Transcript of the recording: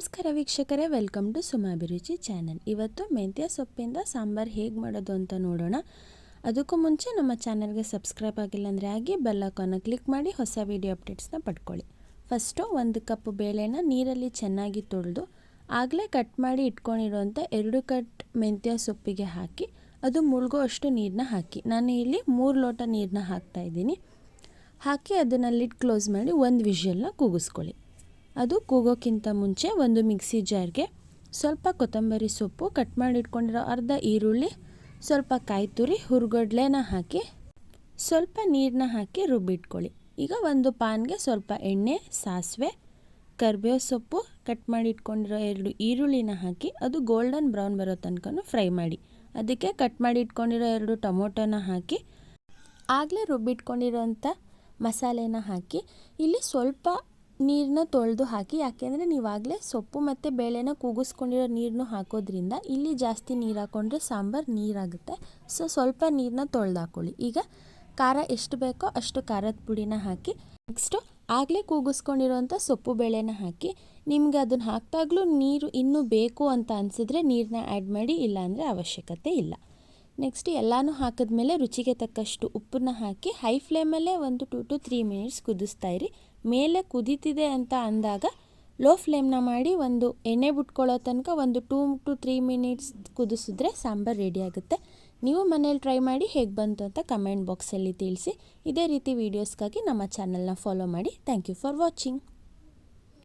ನಮಸ್ಕಾರ ವೀಕ್ಷಕರೇ welcome to ಸುಮಾಭಿರುಚಿ channel ಇವತ್ತು ಮೆಂತ್ಯ ಸೊಪ್ಪಿಂದ ಸಾಂಬಾರು ಹೇಗೆ ಮಾಡೋದು ಅಂತ ನೋಡೋಣ. ಅದಕ್ಕೂ ಮುಂಚೆ ನಮ್ಮ ಚಾನಲ್ಗೆ ಸಬ್ಸ್ಕ್ರೈಬ್ ಆಗಿಲ್ಲ ಅಂದರೆ ಆಗಿ ಬೆಲ್ಲೈಕಾನ ಕ್ಲಿಕ್ ಮಾಡಿ ಹೊಸ ವೀಡಿಯೋ ಅಪ್ಡೇಟ್ಸ್ನ ಪಡ್ಕೊಳ್ಳಿ. ಫಸ್ಟು ಒಂದು ಕಪ್ ಬೇಳೆನ ನೀರಲ್ಲಿ ಚೆನ್ನಾಗಿ ತೊಳೆದು, ಆಗಲೇ ಕಟ್ ಮಾಡಿ ಇಟ್ಕೊಂಡಿರೋಂಥ ಎರಡು ಕಟ್ ಮೆಂತ್ಯ ಸೊಪ್ಪಿಗೆ ಹಾಕಿ, ಅದು ಮುಳುಗೋ ಅಷ್ಟು ನೀರನ್ನ ಹಾಕಿ. ನಾನು ಇಲ್ಲಿ ಮೂರು ಲೋಟ ನೀರನ್ನ ಹಾಕ್ತಾ ಇದ್ದೀನಿ. ಹಾಕಿ ಅದನ್ನು ಲಿಡ್ ಕ್ಲೋಸ್ ಮಾಡಿ ಒಂದು ವಿಷಲ್ನ ಕೂಗಿಸ್ಕೊಳ್ಳಿ. ಅದು ಕೂಗೋಕ್ಕಿಂತ ಮುಂಚೆ ಒಂದು ಮಿಕ್ಸಿ ಜಾರ್ಗೆ ಸ್ವಲ್ಪ ಕೊತ್ತಂಬರಿ ಸೊಪ್ಪು ಕಟ್ ಮಾಡಿ ಇಟ್ಕೊಂಡಿರೋ ಅರ್ಧ ಈರುಳ್ಳಿ, ಸ್ವಲ್ಪ ಕಾಯಿ ತುರಿ, ಹುರ್ಗಡ್ಲೆನ ಹಾಕಿ ಸ್ವಲ್ಪ ನೀರನ್ನ ಹಾಕಿ ರುಬ್ಬಿಟ್ಕೊಳ್ಳಿ. ಈಗ ಒಂದು ಪಾನ್ಗೆ ಸ್ವಲ್ಪ ಎಣ್ಣೆ, ಸಾಸಿವೆ, ಕರ್ಬೇವು ಸೊಪ್ಪು ಕಟ್ ಮಾಡಿ ಇಟ್ಕೊಂಡಿರೋ ಎರಡು ಈರುಳ್ಳಿನ ಹಾಕಿ ಅದು ಗೋಲ್ಡನ್ ಬ್ರೌನ್ ಬರೋ ತನಕ ಫ್ರೈ ಮಾಡಿ. ಅದಕ್ಕೆ ಕಟ್ ಮಾಡಿ ಇಟ್ಕೊಂಡಿರೋ ಎರಡು ಟೊಮೊಟೊನ ಹಾಕಿ ಆಗಲೇ ರುಬ್ಬಿಟ್ಕೊಂಡಿರೋಂಥ ಮಸಾಲೆನ ಹಾಕಿ ಇಲ್ಲಿ ಸ್ವಲ್ಪ ನೀರನ್ನ ತೊಳೆದು ಹಾಕಿ, ಯಾಕೆಂದರೆ ನೀವಾಗಲೇ ಸೊಪ್ಪು ಮತ್ತು ಬೇಳೆನ ಕೂಗಿಸ್ಕೊಂಡಿರೋ ನೀರನ್ನು ಹಾಕೋದ್ರಿಂದ ಇಲ್ಲಿ ಜಾಸ್ತಿ ನೀರು ಹಾಕ್ಕೊಂಡ್ರೆ ಸಾಂಬಾರು ನೀರಾಗುತ್ತೆ. ಸೊ ಸ್ವಲ್ಪ ನೀರನ್ನ ತೊಳೆದು ಹಾಕ್ಕೊಳ್ಳಿ ಈಗ ಖಾರ ಎಷ್ಟು ಬೇಕೋ ಅಷ್ಟು ಖಾರದ ಪುಡಿನ ಹಾಕಿ ನೆಕ್ಸ್ಟು ಆಗಲೇ ಕೂಗಿಸ್ಕೊಂಡಿರುವಂಥ ಸೊಪ್ಪು ಬೇಳೆನ ಹಾಕಿ, ನಿಮಗೆ ಅದನ್ನು ಹಾಕಿದಾಗಲೂ ನೀರು ಇನ್ನೂ ಬೇಕು ಅಂತ ಅನಿಸಿದ್ರೆ ನೀರನ್ನ ಆ್ಯಡ್ ಮಾಡಿ, ಇಲ್ಲಾಂದರೆ ಅವಶ್ಯಕತೆ ಇಲ್ಲ. ನೆಕ್ಸ್ಟ್ ಎಲ್ಲನೂ ಹಾಕಿದ್ಮೇಲೆ ರುಚಿಗೆ ತಕ್ಕಷ್ಟು ಉಪ್ಪನ್ನ ಹಾಕಿ ಹೈ ಫ್ಲೇಮಲ್ಲೇ ಒಂದು ಟು ಟು ತ್ರೀ ಮಿನಿಟ್ಸ್ ಕುದಿಸ್ತಾ ಇರಿ. ಮೇಲೆ ಕುದೀತಿದೆ ಅಂತ ಅಂದಾಗ ಲೋ ಫ್ಲೇಮ್ನ ಮಾಡಿ ಒಂದು ಎಣ್ಣೆ ಬಿಟ್ಕೊಳ್ಳೋ ತನಕ ಒಂದು ಟೂ ಟು ತ್ರೀ ಮಿನಿಟ್ಸ್ ಕುದಿಸಿದ್ರೆ ಸಾಂಬಾರು ರೆಡಿ ಆಗುತ್ತೆ. ನೀವು ಮನೇಲಿ ಟ್ರೈ ಮಾಡಿ ಹೇಗೆ ಬಂತು ಅಂತ ಕಮೆಂಟ್ ಬಾಕ್ಸಲ್ಲಿ ತಿಳಿಸಿ. ಇದೇ ರೀತಿ ವೀಡಿಯೋಸ್ಗಾಗಿ ನಮ್ಮ ಚಾನಲ್ನ ಫಾಲೋ ಮಾಡಿ. Thank you for watching